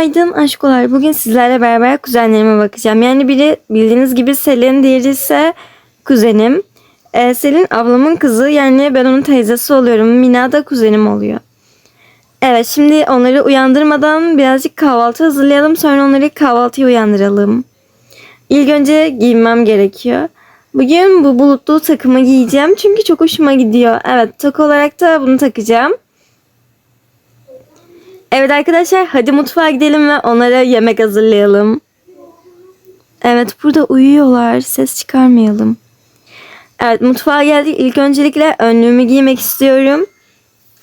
Günaydın aşkolar. Bugün sizlerle beraber kuzenlerime bakacağım. Yani biri bildiğiniz gibi Selin, diğeri ise kuzenim. Ee, Selin ablamın kızı yani ben onun teyzesi oluyorum. Mina da kuzenim oluyor. Evet şimdi onları uyandırmadan birazcık kahvaltı hazırlayalım. Sonra onları kahvaltıya uyandıralım. İlk önce giyinmem gerekiyor. Bugün bu bulutlu takımı giyeceğim çünkü çok hoşuma gidiyor. Evet tak olarak da bunu takacağım. Evet arkadaşlar hadi mutfağa gidelim ve onlara yemek hazırlayalım. Evet burada uyuyorlar. Ses çıkarmayalım. Evet mutfağa geldik. İlk öncelikle önlüğümü giymek istiyorum.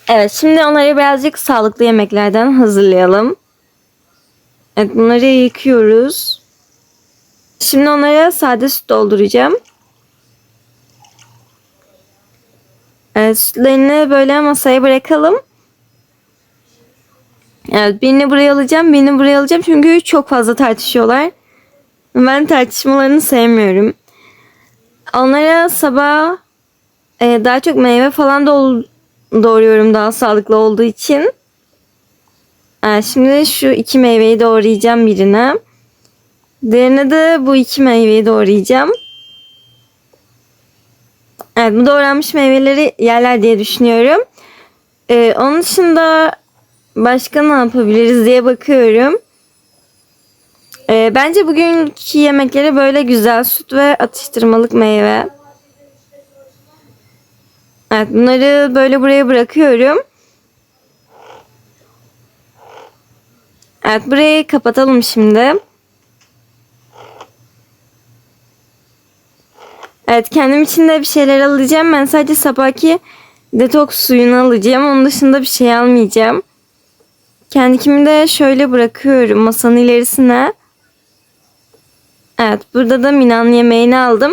Evet şimdi onları birazcık sağlıklı yemeklerden hazırlayalım. Evet bunları yıkıyoruz. Şimdi onlara sade süt dolduracağım. Evet sütlerini böyle masaya bırakalım. Evet birini buraya alacağım birini buraya alacağım çünkü çok fazla tartışıyorlar. Ben tartışmalarını sevmiyorum. Onlara sabah e, daha çok meyve falan doğ- doğruyorum daha sağlıklı olduğu için. Evet, şimdi şu iki meyveyi doğrayacağım birine. Diğerine de bu iki meyveyi doğrayacağım. Evet bu doğranmış meyveleri yerler diye düşünüyorum. Ee, onun dışında başka ne yapabiliriz diye bakıyorum. Ee, bence bugünkü yemekleri böyle güzel süt ve atıştırmalık meyve. Evet bunları böyle buraya bırakıyorum. Evet burayı kapatalım şimdi. Evet kendim için de bir şeyler alacağım. Ben sadece sabahki detoks suyunu alacağım. Onun dışında bir şey almayacağım. Kendikimi de şöyle bırakıyorum masanın ilerisine. Evet burada da Mina'nın yemeğini aldım.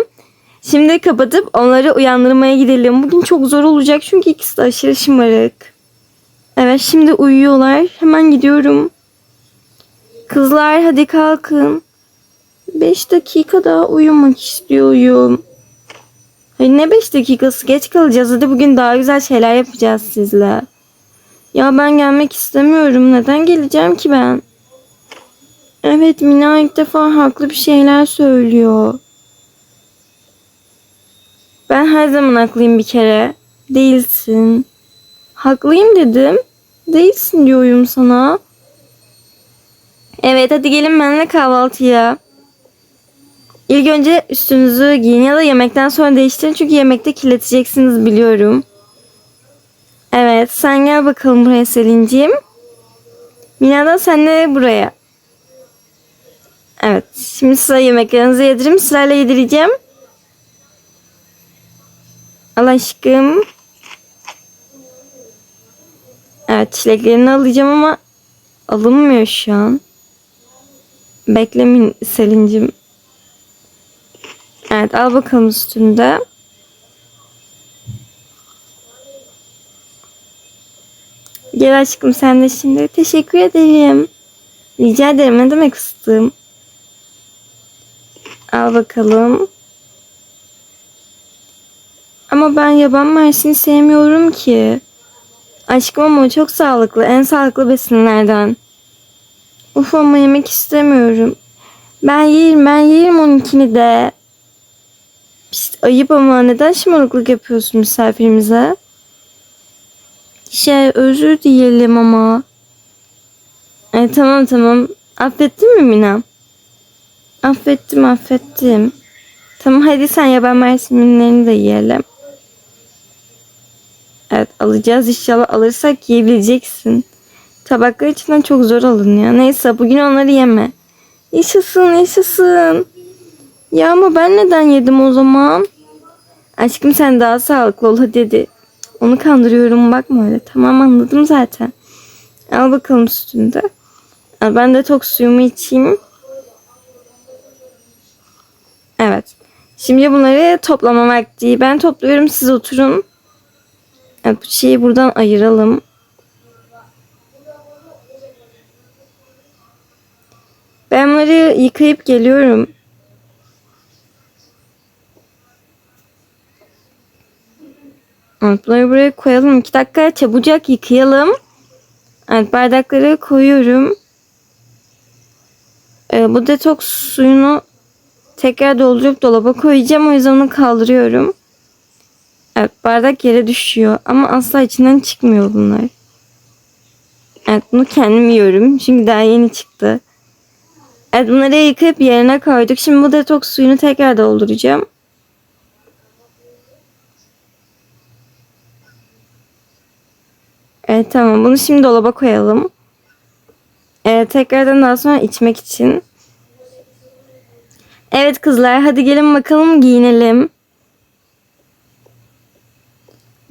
Şimdi kapatıp onları uyandırmaya gidelim. Bugün çok zor olacak çünkü ikisi de aşırı şımarık. Evet şimdi uyuyorlar. Hemen gidiyorum. Kızlar hadi kalkın. 5 dakika daha uyumak istiyorum. Hayır ne 5 dakikası geç kalacağız. Hadi bugün daha güzel şeyler yapacağız sizle. Ya ben gelmek istemiyorum. Neden geleceğim ki ben? Evet Mina ilk defa haklı bir şeyler söylüyor. Ben her zaman haklıyım bir kere. Değilsin. Haklıyım dedim. Değilsin diyorum sana. Evet hadi gelin benimle kahvaltıya. İlk önce üstünüzü giyin ya da yemekten sonra değiştirin çünkü yemekte kirleteceksiniz biliyorum. Evet sen gel bakalım buraya Selin'ciğim. Mina da sen de buraya. Evet şimdi sıra yemeklerinizi yedirin. Sırayla yedireceğim. Al aşkım. Evet çileklerini alacağım ama alınmıyor şu an. Beklemin Selin'cim. Evet al bakalım üstünde. Gel aşkım sen de şimdi. Teşekkür ederim. Rica ederim. Ne demek fıstığım? Al bakalım. Ama ben yaban mersini sevmiyorum ki. Aşkım ama çok sağlıklı. En sağlıklı besinlerden. Uf ama yemek istemiyorum. Ben yerim ben yerim onunkini de. Pişt, ayıp ama neden şımarıklık yapıyorsun misafirimize? Şey özür diyelim ama. E, tamam tamam. Affettin mi Mina? Affettim affettim. Tamam hadi sen yaban mersiminlerini de yiyelim. Evet alacağız inşallah alırsak yiyebileceksin. Tabaklar içinden çok zor alınıyor. Neyse bugün onları yeme. Yaşasın yaşasın. Ya ama ben neden yedim o zaman? Aşkım sen daha sağlıklı ol hadi hadi. Onu kandırıyorum bakma öyle. Tamam anladım zaten. Al bakalım sütünü de. Ben de tok suyumu içeyim. Evet. Şimdi bunları toplama vakti. Ben topluyorum siz oturun. Evet, bu şeyi buradan ayıralım. Ben bunları yıkayıp geliyorum. Evet, bunları buraya koyalım. 2 dakika çabucak yıkayalım. Evet bardakları koyuyorum. Ee, bu detoks suyunu tekrar doldurup dolaba koyacağım. O yüzden onu kaldırıyorum. Evet bardak yere düşüyor ama asla içinden çıkmıyor bunlar. Evet bunu kendim yiyorum. Çünkü daha yeni çıktı. Evet bunları yıkayıp yerine koyduk. Şimdi bu detoks suyunu tekrar dolduracağım. Evet tamam bunu şimdi dolaba koyalım. Evet tekrardan daha sonra içmek için. Evet kızlar hadi gelin bakalım giyinelim.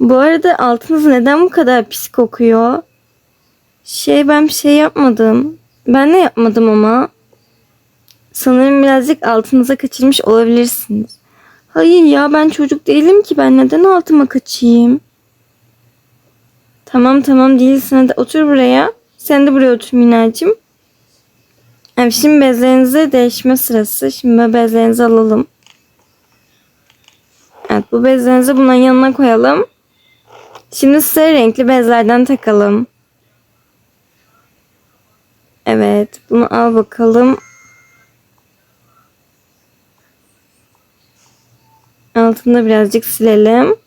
Bu arada altınız neden bu kadar pis kokuyor? Şey ben bir şey yapmadım. Ben de yapmadım ama. Sanırım birazcık altınıza kaçırmış olabilirsiniz. Hayır ya ben çocuk değilim ki ben neden altıma kaçayım? Tamam tamam değilsin hadi otur buraya. Sen de buraya otur Minacığım. Evet, şimdi bezlerinizi değişme sırası. Şimdi bezlerinizi alalım. Evet bu bezlerinizi bunun yanına koyalım. Şimdi size renkli bezlerden takalım. Evet bunu al bakalım. Altını birazcık silelim.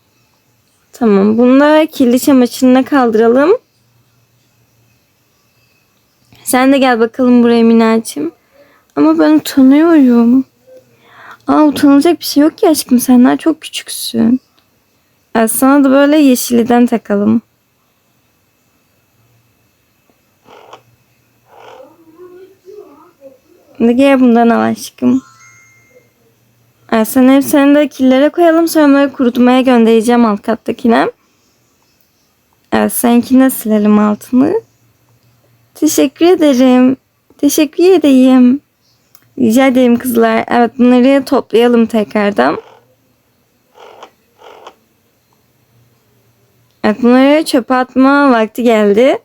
Tamam bunu da kirli çamaşırına kaldıralım. Sen de gel bakalım buraya Minacığım. Ama ben utanıyorum. Aa utanılacak bir şey yok ki aşkım. Sen daha çok küçüksün. Evet, sana da böyle yeşiliden takalım. Gel bundan al aşkım. Evet, sen hepsini de killere koyalım. Sonra böyle kurutmaya göndereceğim alt kattakine. Evet seninkine silelim altını. Teşekkür ederim. Teşekkür edeyim. Rica ederim kızlar. Evet bunları toplayalım tekrardan. Evet bunları çöpe atma vakti geldi.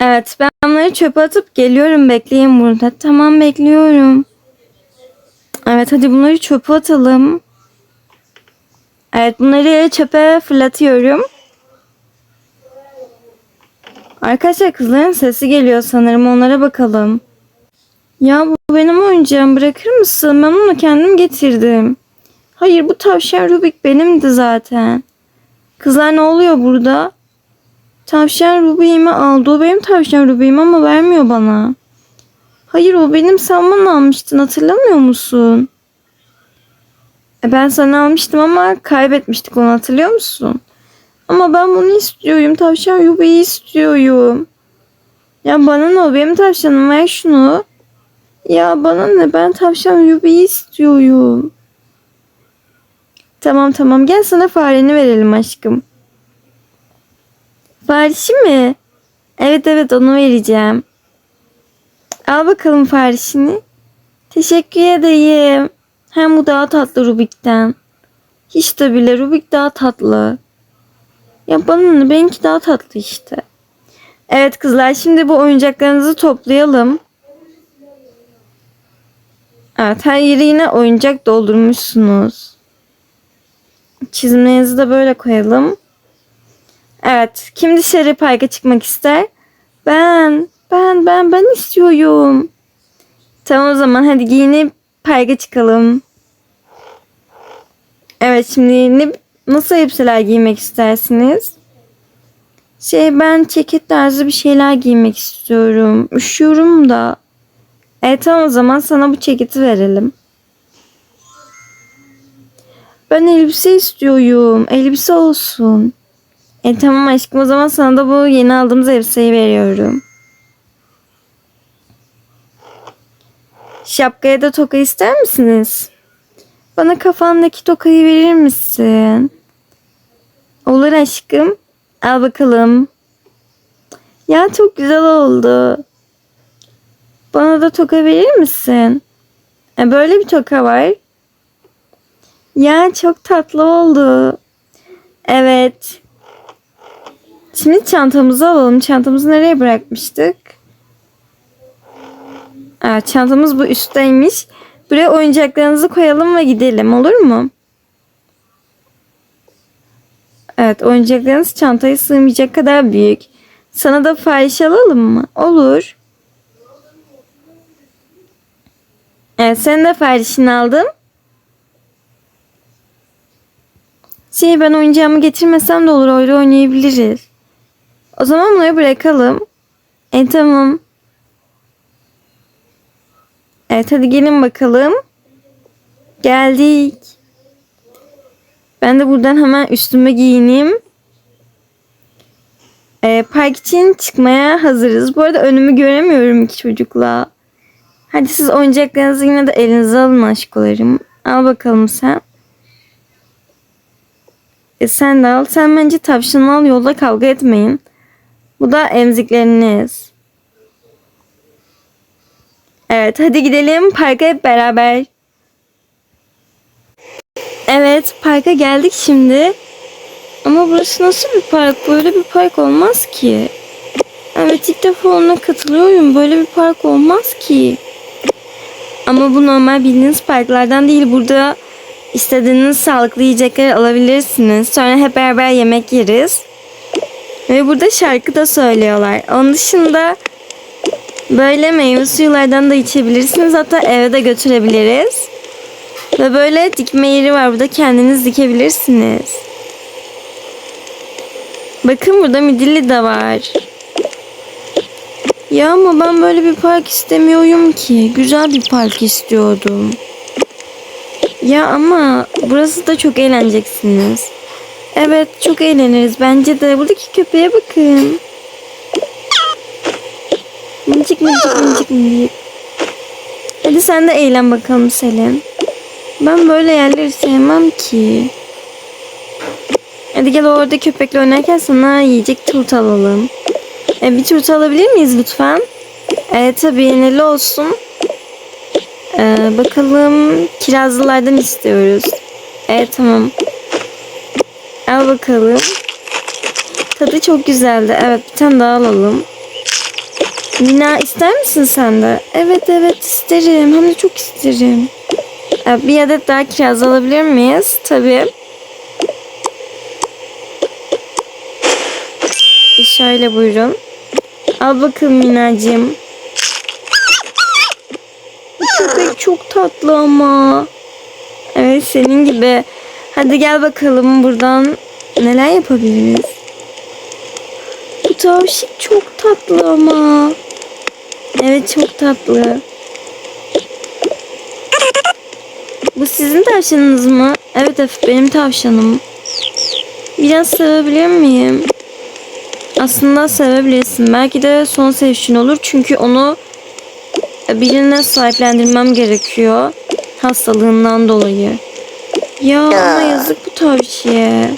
Evet ben bunları çöpe atıp geliyorum. Bekleyin burada. Tamam bekliyorum. Evet hadi bunları çöpe atalım. Evet bunları çöpe fırlatıyorum. Arkadaşlar kızların sesi geliyor sanırım. Onlara bakalım. Ya bu benim oyuncağım. Bırakır mısın? Ben onu kendim getirdim. Hayır bu tavşan Rubik benimdi zaten. Kızlar ne oluyor burada? Tavşan Rubik'imi aldı. O benim tavşan Rubik'im ama vermiyor bana. Hayır o benim sen bana almıştın. Hatırlamıyor musun? E ben sana almıştım ama kaybetmiştik onu hatırlıyor musun? Ama ben bunu istiyorum. Tavşan Ruby'yi istiyorum. Ya bana ne o benim tavşanım ver şunu. Ya bana ne ben tavşan Ruby'yi istiyorum. Tamam tamam gel sana fareni verelim aşkım. Farişi mi? Evet evet onu vereceğim. Al bakalım farişini. Teşekkür ederim. Hem bu daha tatlı Rubik'ten. Hiç de bile Rubik daha tatlı. Ya bana ne benimki daha tatlı işte. Evet kızlar şimdi bu oyuncaklarınızı toplayalım. Evet her yeri yine oyuncak doldurmuşsunuz. Çizimlerinizi de böyle koyalım. Evet kim dışarı parka çıkmak ister? Ben, ben, ben, ben istiyorum. Tamam o zaman hadi giyinip parka çıkalım. Evet şimdi ne, nasıl elbiseler giymek istersiniz? Şey ben ceket tarzı bir şeyler giymek istiyorum. Üşüyorum da. Evet tamam o zaman sana bu ceketi verelim. Ben elbise istiyorum. Elbise olsun. E tamam aşkım o zaman sana da bu yeni aldığımız elbiseyi veriyorum. Şapkaya da toka ister misiniz? Bana kafandaki tokayı verir misin? Olur aşkım. Al bakalım. Ya çok güzel oldu. Bana da toka verir misin? E böyle bir toka var. Ya çok tatlı oldu. Evet. Şimdi çantamızı alalım. Çantamızı nereye bırakmıştık? Evet çantamız bu üstteymiş. Buraya oyuncaklarınızı koyalım ve gidelim olur mu? Evet oyuncaklarınız çantaya sığmayacak kadar büyük. Sana da fahiş alalım mı? Olur. Evet sen de paylaşını aldım. Şey ben oyuncağımı getirmesem de olur öyle oynayabiliriz. O zaman bunları bırakalım. E tamam. Evet hadi gelin bakalım. Geldik. Ben de buradan hemen üstüme giyineyim. Ee, park için çıkmaya hazırız. Bu arada önümü göremiyorum iki çocukla. Hadi siz oyuncaklarınızı yine de elinize alın aşkolarım. Al bakalım sen. E sen de al. Sen bence tavşanı al yolda kavga etmeyin. Bu da emzikleriniz. Evet hadi gidelim parka hep beraber. Evet parka geldik şimdi. Ama burası nasıl bir park? Böyle bir park olmaz ki. Evet ilk defa ona katılıyorum. Böyle bir park olmaz ki. Ama bu normal bildiğiniz parklardan değil. Burada istediğiniz sağlıklı yiyecekler alabilirsiniz. Sonra hep beraber yemek yeriz. Ve burada şarkı da söylüyorlar. Onun dışında böyle meyve suyulardan da içebilirsiniz. Hatta eve de götürebiliriz. Ve böyle dikme yeri var. Burada kendiniz dikebilirsiniz. Bakın burada midilli de var. Ya ama ben böyle bir park istemiyorum ki. Güzel bir park istiyordum. Ya ama burası da çok eğleneceksiniz. Evet çok eğleniriz. Bence de buradaki köpeğe bakın. Minicik minicik minicik minicik. Hadi sen de eğlen bakalım Selin. Ben böyle yerleri sevmem ki. Hadi gel orada köpekle oynarken sana yiyecek turta alalım. E, bir turta alabilir miyiz lütfen? Evet tabii neli olsun. Ee, bakalım kirazlılardan istiyoruz. Evet tamam. Al bakalım. Tadı çok güzeldi. Evet bir tane daha alalım. Nina ister misin sen de? Evet evet isterim. Hem de çok isterim. Bir adet daha kiraz alabilir miyiz? Tabii. E, Şöyle buyurun. Al bakalım Minacığım. Köpek çok tatlı ama. Evet senin gibi. Hadi gel bakalım buradan neler yapabiliriz. Tavşik çok tatlı ama. Evet çok tatlı. Bu sizin tavşanınız mı? Evet Efif benim tavşanım. Biraz sevebilir miyim? Aslında sevebilirsin. Belki de son sevişin olur. Çünkü onu birine sahiplendirmem gerekiyor. Hastalığından dolayı. Ya ama yazık bu tavşiye.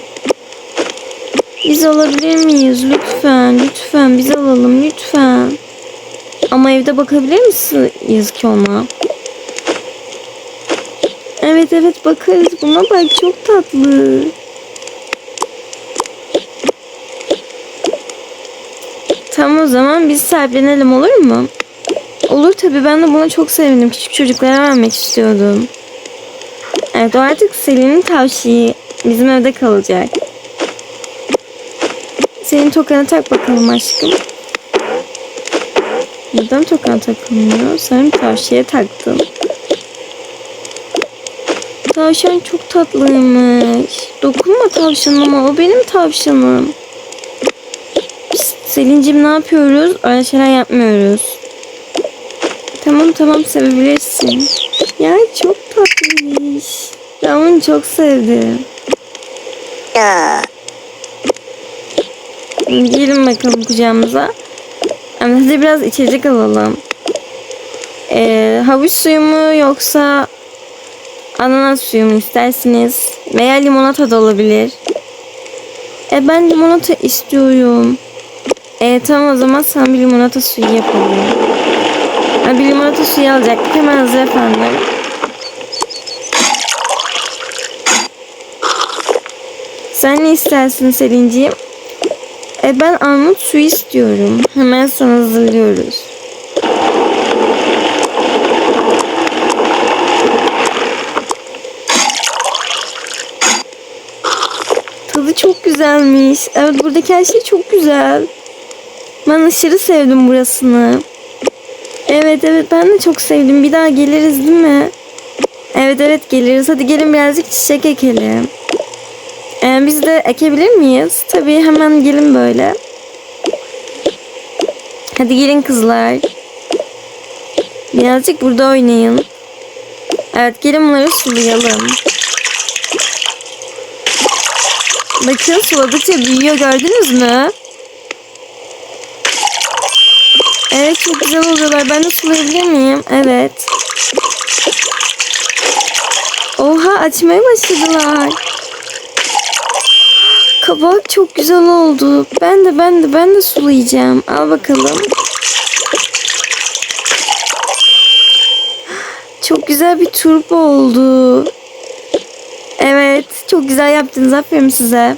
Biz alabilir miyiz? Lütfen, lütfen biz alalım lütfen. Ama evde bakabilir misin yazık ona? Evet evet bakarız. Buna bak çok tatlı. Tamam o zaman biz sahiplenelim olur mu? Olur tabii ben de buna çok sevindim. Küçük çocuklara vermek istiyordum. Evet o artık Selin'in tavşiyi bizim evde kalacak. Senin tokanı tak bakalım aşkım. Neden tokan takılmıyor? Sanırım tavşiye taktım. Tavşan çok tatlıymış. Dokunma tavşanıma. O benim tavşanım. Pişt, Selin'cim ne yapıyoruz? Öyle şeyler yapmıyoruz. Tamam tamam sevebilirsin. Ya çok tatlıymış. Ben onu çok sevdim. Gelin bakalım kucağımıza. Ama hadi biraz içecek alalım. Ee, havuç suyu mu yoksa ananas suyu mu istersiniz? Veya limonata da olabilir. E ben limonata istiyorum. E tamam o zaman sana bir limonata suyu yapalım. Ha, bir limonata suyu alacaktık. Hemen hazır efendim. Sen ne istersin Selin'ciğim? E ben armut suyu istiyorum. Hemen sana hazırlıyoruz. Tadı çok güzelmiş. Evet buradaki her şey çok güzel. Ben aşırı sevdim burasını. Evet evet ben de çok sevdim. Bir daha geliriz değil mi? Evet evet geliriz. Hadi gelin birazcık çiçek ekelim. Ee, biz de ekebilir miyiz? Tabii hemen gelin böyle. Hadi gelin kızlar. Birazcık burada oynayın. Evet gelin bunları sulayalım. Bakın suladıkça büyüyor gördünüz mü? Evet çok güzel oluyorlar. Ben de sulayabilir miyim? Evet. Oha açmaya başladılar. Kabak çok güzel oldu. Ben de ben de ben de sulayacağım. Al bakalım. Çok güzel bir turp oldu. Evet, çok güzel yaptınız. Aferin size.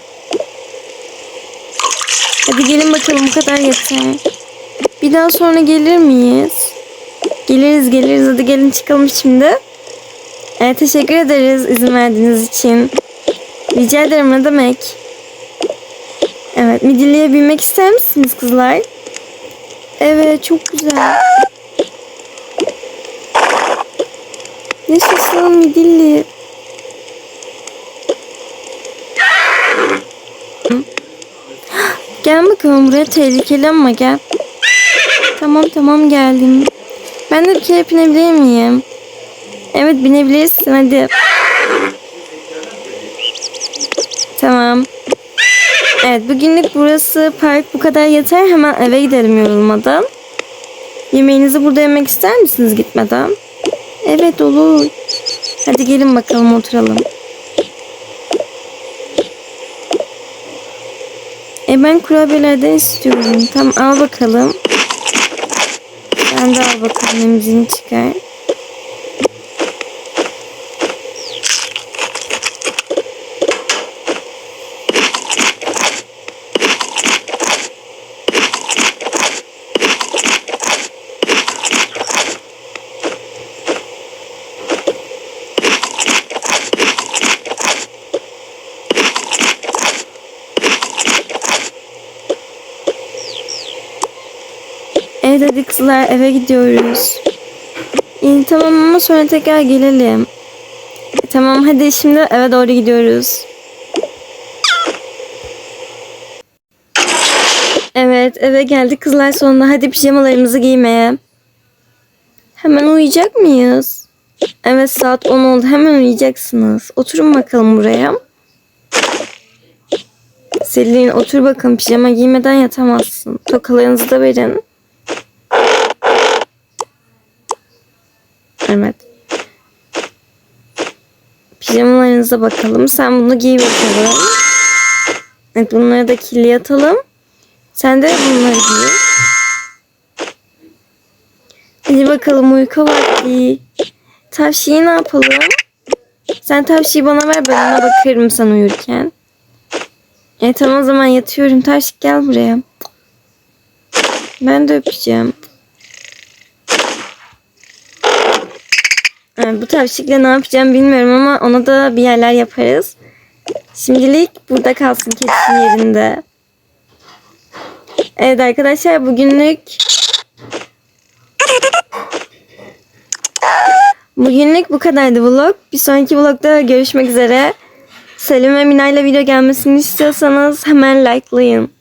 Hadi gelin bakalım bu kadar yeter. Bir daha sonra gelir miyiz? Geliriz geliriz. Hadi gelin çıkalım şimdi. Evet, teşekkür ederiz izin verdiğiniz için. Rica ederim ne demek. Evet, midilliye binmek ister misiniz kızlar? Evet, çok güzel. Yaşasın midilli. Gel bakalım buraya tehlikeli ama gel. Tamam tamam geldim. Ben de bir kere binebilir miyim? Evet binebilirsin hadi. Tamam. Evet bugünlük burası park bu kadar yeter. Hemen eve gidelim yorulmadan. Yemeğinizi burada yemek ister misiniz gitmeden? Evet olur. Hadi gelin bakalım oturalım. E ben kurabiyelerden istiyorum. Tamam al bakalım. Sen de al bakalım emzini çıkar. Kızlar eve gidiyoruz. İyi tamam ama sonra tekrar gelelim. E, tamam hadi şimdi eve doğru gidiyoruz. Evet eve geldik kızlar sonunda. Hadi pijamalarımızı giymeye. Hemen uyuyacak mıyız? Evet saat 10 oldu. Hemen uyuyacaksınız. Oturun bakalım buraya. Selin otur bakalım pijama giymeden yatamazsın. Tokalarınızı da verin. Evet. Pijamalarınıza bakalım. Sen bunu giy bakalım. Evet bunları da kirli atalım. Sen de bunları giy. Hadi bakalım uyku vakti. Tavşiyi ne yapalım? Sen tavşiyi bana ver ben ona bakarım sen uyurken. E tamam o zaman yatıyorum. Tavşik gel buraya. Ben de öpeceğim. Bu tavşikle ne yapacağım bilmiyorum ama ona da bir yerler yaparız. Şimdilik burada kalsın keçinin yerinde. Evet arkadaşlar bugünlük Bugünlük bu kadardı vlog. Bir sonraki vlogda görüşmek üzere. Selim ve Mina ile video gelmesini istiyorsanız hemen likelayın.